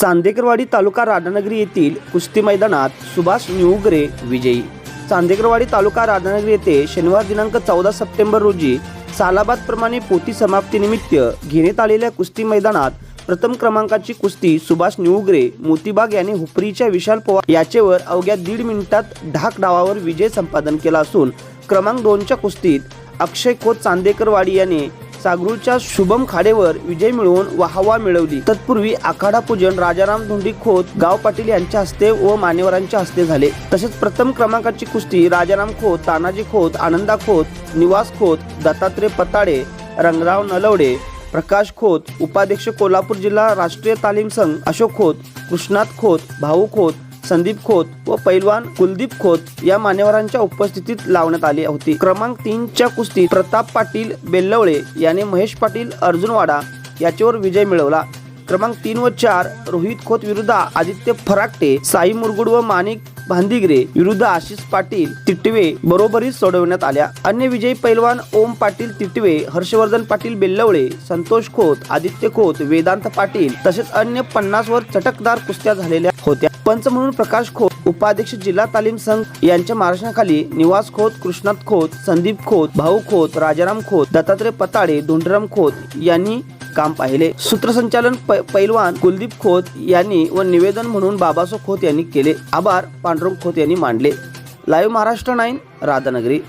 चांदेकरवाडी तालुका राधानगरी येथील कुस्ती मैदानात सुभाष निउगरे विजयी. चांदेकरवाडी तालुका राधानगरी येथे शनिवार दिनांक चौदा सप्टेंबर रोजी सालाबादप्रमाणे पोती समाप्तीनिमित्त घेण्यात आलेल्या कुस्ती मैदानात प्रथम क्रमांकाची कुस्ती सुभाष निउगरे मोतीबाग यांनी हुपरीच्या विशाल पवार याचेवर अवघ्या दीड मिनिटात ढाक डावावर विजय संपादन केला असून क्रमांक दोनच्या कुस्तीत अक्षय खोत चांदेकरवाडी याने सागरूच्या शुभम खाडेवर विजय मिळवून वाहवा मिळवली. तत्पूर्वी आखाडा पूजन राजाराम धोंडी खोत गाव पाटील यांच्या हस्ते व मान्यवरांच्या हस्ते झाले. तसेच प्रथम क्रमांकाची कुस्ती राजाराम खोत तानाजी खोत आनंदा खोत निवास खोत दत्तात्रय पताडे रंगराव नलवडे प्रकाश खोत उपाध्यक्ष कोल्हापूर जिल्हा राष्ट्रीय तालीम संघ अशोक खोत कृष्णात खोत भाऊ खोत संदीप खोत व पैलवान कुलदीप खोत या मान्यवरांच्या उपस्थितीत लावण्यात आली होती. क्रमांक तीनच्या कुस्तीत प्रताप पाटील बेल्लवळे याने महेश पाटील अर्जुनवाडा याच्यावर विजय मिळवला. क्रमांक तीन व चार रोहित खोत विरुद्ध आदित्य फराकटे साई मुरगुड व माणिक भांदिगरे विरुद्ध आशिष पाटील तिटवे बरोबरीच सोडवण्यात आल्या. अन्य विजयी पैलवान ओम पाटील तिटवे हर्षवर्धन पाटील बेल्लवळे संतोष खोत आदित्य खोत वेदांत पाटील तसेच अन्य पन्नास वर चटकदार कुस्त्या झालेल्या होत्या. पंच म्हणून प्रकाश खोत उपाध्यक्ष जिल्हा तालीम संघ यांच्या मार्गदर्शनाखाली निवास खोत कृष्णात खोत संदीप खोत भाऊ खोत राजाराम खोत दत्तात्रय पताळे धोंडराम खोत यांनी काम पाहिले. सूत्रसंचालन पैलवान कुलदीप खोत यांनी व निवेदन म्हणून बाबासो खोत यांनी केले. आभार पांडुरंग खोत यांनी मांडले. Live Maharashtra nine Radhanagari.